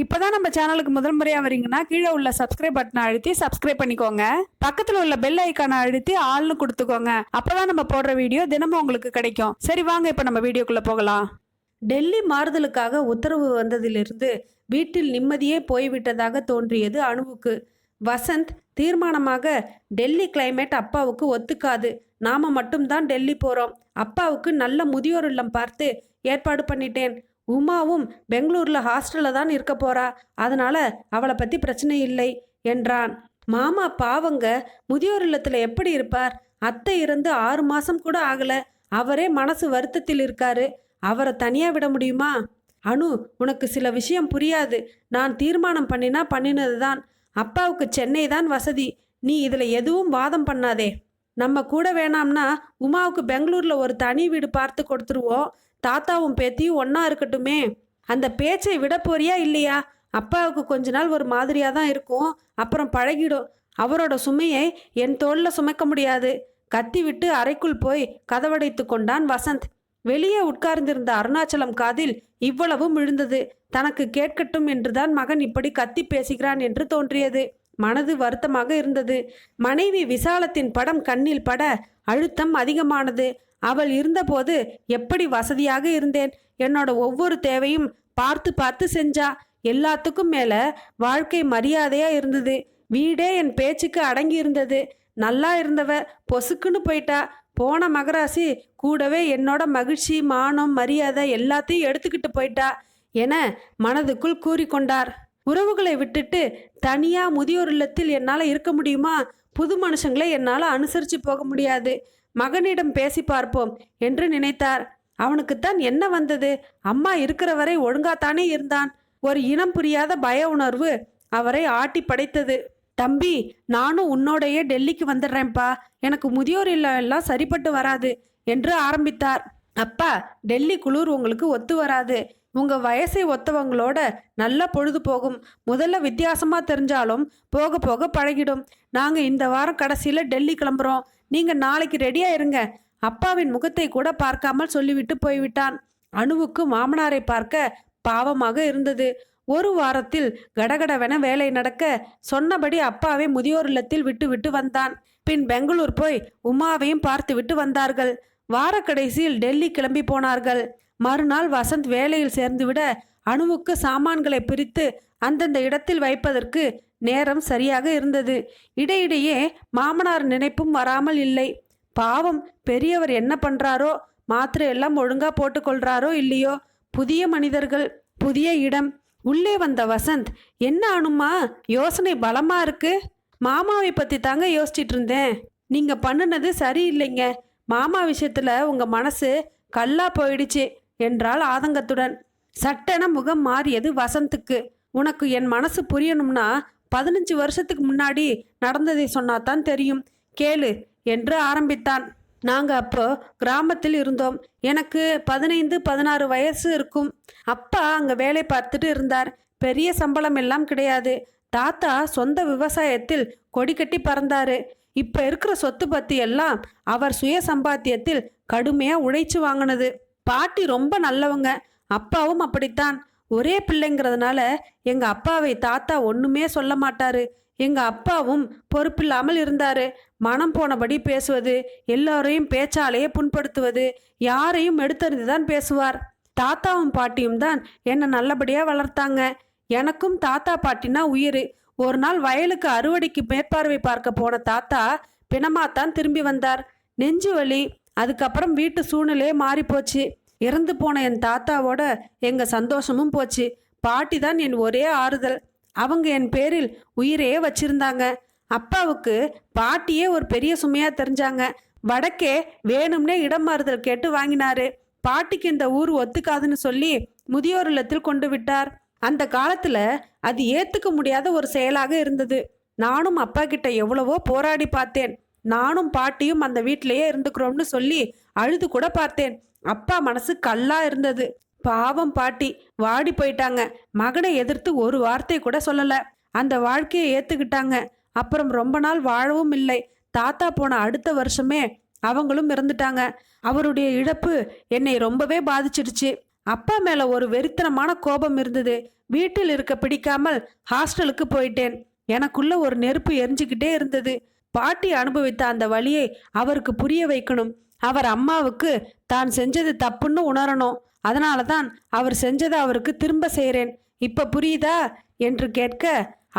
இப்போதான் நம்ம சேனலுக்கு முதல் முறையாக வரீங்கன்னா கீழே உள்ள சப்ஸ்கிரைப் பட்டனை அழுத்தி சப்ஸ்கிரைப் பண்ணிக்கோங்க. பக்கத்தில் உள்ள பெல் ஐக்கானை அழுத்தி ஆள்னு கொடுத்துக்கோங்க. அப்போதான் நம்ம போடுற வீடியோ தினமும் உங்களுக்கு கிடைக்கும். சரி வாங்க இப்போ நம்ம வீடியோக்குள்ளே போகலாம். டெல்லி மாறுதலுக்காக உத்தரவு வந்ததிலிருந்து வீட்டில் நிம்மதியே போய்விட்டதாக தோன்றியது அணுவுக்கு. வசந்த் தீர்மானமாக டெல்லி கிளைமேட் அப்பாவுக்கு ஒத்துக்காது. நாம மட்டும்தான் டெல்லி போகிறோம் அப்பாவுக்கு நல்ல முதியோர் இல்லம் பார்த்து ஏற்பாடு பண்ணிட்டேன். உமாவும் பெங்களூரில் ஹாஸ்டலில் தான் இருக்க போறா. அதனால அவளை பற்றி பிரச்சனை இல்லை என்றான். மாமா பாவங்க முதியோர் இல்லத்தில் எப்படி இருப்பார்? அத்தை இருந்து ஆறு மாதம் கூட ஆகலை. அவரே மனசு வருத்தத்தில் இருக்காரு. அவரை தனியாக விட முடியுமா? அனு உனக்கு சில விஷயம் புரியாது. நான் தீர்மானம் பண்ணினா பண்ணினது தான் அப்பாவுக்கு சென்னை தான் வசதி. நீ இதில் எதுவும் வாதம் பண்ணாதே. நம்ம கூட வேணாம்னா உமாவுக்கு பெங்களூரில் ஒரு தனி வீடு பார்த்து கொடுத்துருவோம். தாத்தாவும் பேத்தியும் ஒன்றா இருக்கட்டுமே. அந்த பேச்சை விட போறியா இல்லையா? அப்பாவுக்கு கொஞ்ச நாள் ஒரு மாதிரியாக தான் இருக்கும். அப்புறம் பழகிடும். அவரோட சுமையை என் தோளில் சுமக்க முடியாது. கத்தி விட்டு அறைக்குள் போய் கதவடைத்து கொண்டான் வசந்த். வெளியே உட்கார்ந்திருந்த அருணாச்சலம் காதில் இவ்வளவும் விழுந்தது தனக்கு கேட்கட்டும் என்றுதான் மகன் இப்படி கத்தி பேசுகிறான் என்று தோன்றியது. மனது வருத்தமாக இருந்தது. மனைவி விசாலத்தின் படம் கண்ணில் பட அழுத்தம் அதிகமானது. அவள் இருந்தபோது எப்படி வசதியாக இருந்தேன்? என்னோட ஒவ்வொரு தேவையும் பார்த்து பார்த்து செஞ்சா எல்லாத்துக்கும் மேல வாழ்க்கை மரியாதையா இருந்தது. வீடே என் பேச்சுக்கு அடங்கி இருந்தது. நல்லா இருந்தவ பொசுக்குன்னு போயிட்டா. போன மகராசி கூடவே என்னோட மகிழ்ச்சி மானம் மரியாதை எல்லாத்தையும் எடுத்துக்கிட்டு போயிட்டா என மனதுக்குள் கூறிக்கொண்டார். உறவுகளை விட்டுட்டு தனியா முதியோர் இல்லத்தில் என்னால் இருக்க முடியுமா? புது மனுஷங்களை என்னால் அனுசரித்து போக முடியாது. மகனிடம் பேசி பார்ப்போம் என்று நினைத்தார். அவனுக்குத்தான் என்ன வந்தது? அம்மா இருக்கிற வரை ஒழுங்காத்தானே இருந்தான். ஒரு இனம் புரியாத பய உணர்வு அவரை ஆட்டி படைத்தது. தம்பி நானும் உன்னோடையே டெல்லிக்கு வந்துடுறேன்ப்பா. எனக்கு முதியோர் இல்லம் எல்லாம் சரிப்பட்டு வராது என்று ஆரம்பித்தார். அப்பா டெல்லி குளிர் உங்களுக்கு ஒத்து வராது. உங்கள் வயசை ஒத்தவங்களோட நல்ல பொழுது போகும். முதல்ல வித்தியாசமாக தெரிஞ்சாலும் போக போக பழகிடும். நாங்கள் இந்த வாரம் கடைசியில் டெல்லி கிளம்புறோம். நீங்கள் நாளைக்கு ரெடியாக இருங்க. அப்பாவின் முகத்தை கூட பார்க்காமல் சொல்லிவிட்டு போய்விட்டான். அணுவுக்கு மாமனாரை பார்க்க பாவமாக இருந்தது. ஒரு வாரத்தில் கடகடவென வேலை நடக்க சொன்னபடி அப்பாவை முதியோர் இல்லத்தில் விட்டுவிட்டு வந்தான். பின் பெங்களூர் போய் உமாவையும் பார்த்து விட்டு வந்தார்கள். வாரக்கடைசியில் டெல்லி கிளம்பி போனார்கள். மறுநாள் வசந்த் வேலையில் சேர்ந்துவிட அணுவுக்கு சாமான்களை பிரித்து அந்தந்த இடத்தில் வைப்பதற்கு நேரம் சரியாக இருந்தது. இடையிடையே மாமனார் நினைப்பும் வராமல் இல்லை. பாவம் பெரியவர் என்ன பண்றாரோ மாத்திரை எல்லாம் ஒழுங்கா போட்டுக்கொள்றாரோ இல்லையோ? புதிய மனிதர்கள் புதிய இடம். உள்ளே வந்த வசந்த் என்ன அனுமா யோசனை பலமா இருக்கு? மாமாவை பத்தி தாங்க யோசிச்சிட்டு இருந்தேன். நீங்க பண்ணுனது சரியில்லைங்க. மாமா விஷயத்துல உங்க மனசு கல்லா போயிடுச்சு. என்றாள் ஆதங்கத்துடன். சட்டென முகம் மாறியது வசந்துக்கு. உனக்கு என் மனசு புரியணும்னா பதினஞ்சு வருஷத்துக்கு முன்னாடி நடந்ததை சொன்னாதான் தெரியும். கேளு என்று ஆரம்பித்தான். நாங்க அப்போ கிராமத்தில் இருந்தோம். எனக்கு பதினைந்து பதினாறு வயசு இருக்கும். அப்பா அங்க வேலை பார்த்துட்டு இருந்தார். பெரிய சம்பளம் எல்லாம் கிடையாது. தாத்தா சொந்த விவசாயத்தில் கொடி கட்டி பறந்தாரு. இப்ப இருக்கிற சொத்து பத்தி எல்லாம் அவர் சுய சம்பாத்தியத்தில் கடுமையா உழைச்சு வாங்கினது. பாட்டி ரொம்ப நல்லவங்க. அப்பாவும் அப்படித்தான். ஒரே பிள்ளைங்கிறதுனால எங்க அப்பாவை தாத்தா ஒண்ணுமே சொல்ல மாட்டாரு. எங்க அப்பாவும் பொறுப்பில்லாமல் இருந்தாரு. மனம் போனபடி பேசுவது எல்லாரையும் பேச்சாலேயே புண்படுத்துவது யாரையும் எடுத்தறிந்து தான் பேசுவார். தாத்தாவும் பாட்டியும் தான் என்னை நல்லபடியா வளர்த்தாங்க. எனக்கும் தாத்தா பாட்டினா உயிர். ஒரு நாள் வயலுக்கு அறுவடைக்கு மேற்பார்வை பார்க்க போன தாத்தா பிணமாத்தான் திரும்பி வந்தார். நெஞ்சு வலி அதுக்கப்புறம் வீட்டு சூழ்நிலையே மாறி போச்சு. இறந்து போன என் தாத்தாவோட எங்க சந்தோஷமும் போச்சு. பாட்டி தான் என் ஒரே ஆறுதல். அவங்க என் பேரில் உயிரையே வச்சிருந்தாங்க. அப்பாவுக்கு பாட்டியே ஒரு பெரிய சுமையா தெரிஞ்சாங்க. வடக்கே வேணும்னே இடம் மாறுதல் கேட்டு வாங்கினாரு. பாட்டிக்கு இந்த ஊர் ஒத்துக்காதுன்னு சொல்லி முதியோர் இல்லத்தில் கொண்டு விட்டார். அந்த காலத்துல அது ஏத்துக்க முடியாத ஒரு செயலாக இருந்தது. நானும் அப்பா கிட்ட எவ்வளவோ போராடி பார்த்தேன். நானும் பாட்டியும் அந்த வீட்டிலேயே இருந்துக்கிறோம்னு சொல்லி அழுது கூட பார்த்தேன். அப்பா மனசு கல்லா இருந்தது. பாவம் பாட்டி வாடி போயிட்டாங்க. மகனை எதிர்த்து ஒரு வார்த்தை கூட சொல்லல. அந்த வாழ்க்கையை ஏத்துக்கிட்டாங்க. அப்புறம் ரொம்ப நாள் வாழவும் இல்லை. தாத்தா போன அடுத்த வருஷமே அவங்களும் இறந்துட்டாங்க. அவருடைய இழப்பு என்னை ரொம்பவே பாதிச்சிடுச்சு. அப்பா மேல ஒரு வெறித்தனமான கோபம் இருந்தது. வீட்டில் இருக்க பிடிக்காமல் ஹாஸ்டலுக்கு போயிட்டேன். எனக்குள்ள ஒரு நெருப்பு எரிஞ்சுக்கிட்டே இருந்தது. பாட்டி அனுபவித்த அந்த வழியை அவருக்கு புரிய வைக்கணும். அவர் அம்மாவுக்கு தான் செஞ்சது தப்புன்னு உணரணும். அதனால தான் அவர் செஞ்சதை அவருக்கு திரும்ப செய்கிறேன் இப்ப புரியுதா? என்று கேட்க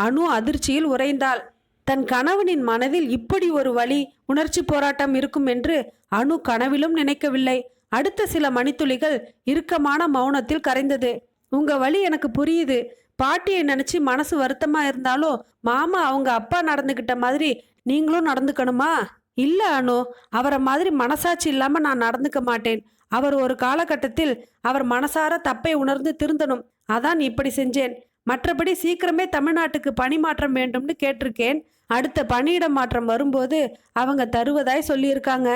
அணு அதிர்ச்சியில் உறைந்தாள். தன் கணவனின் மனதில் இப்படி ஒரு வழி உணர்ச்சி போராட்டம் இருக்கும் என்று அனு கனவிலும் நினைக்கவில்லை. அடுத்த சில மணித்துளிகள் இறுக்கமான மௌனத்தில் கரைந்தது. உங்க வழி எனக்கு புரியுது. பாட்டியை நினைச்சு மனசு வருத்தமா இருந்தாலும் மாமா அவங்க அப்பா நடந்துகிட்ட மாதிரி நீங்களும் நடந்துக்கணுமா? இல்லை அனு அவரை மாதிரி மனசாட்சி இல்லாமல் நான் நடந்துக்க மாட்டேன். அவர் ஒரு காலகட்டத்தில் அவர் மனசார தப்பை உணர்ந்து திருந்தணும். அதான் இப்படி செஞ்சேன். மற்றபடி சீக்கிரமே தமிழ்நாட்டுக்கு பணி மாற்றம் வேண்டும்னு கேட்டிருக்கேன். அடுத்த பணியிட மாற்றம் வரும்போது அவங்க தருவதாய் சொல்லியிருக்காங்க.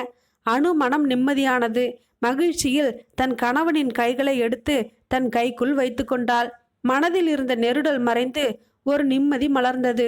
அணு மனம் நிம்மதியானது. மகிழ்ச்சியில் தன் கணவனின் கைகளை எடுத்து தன் கைக்குள் வைத்து கொண்டாள். மனதில் இருந்த நெருடல் மறைந்து ஒரு நிம்மதி மலர்ந்தது.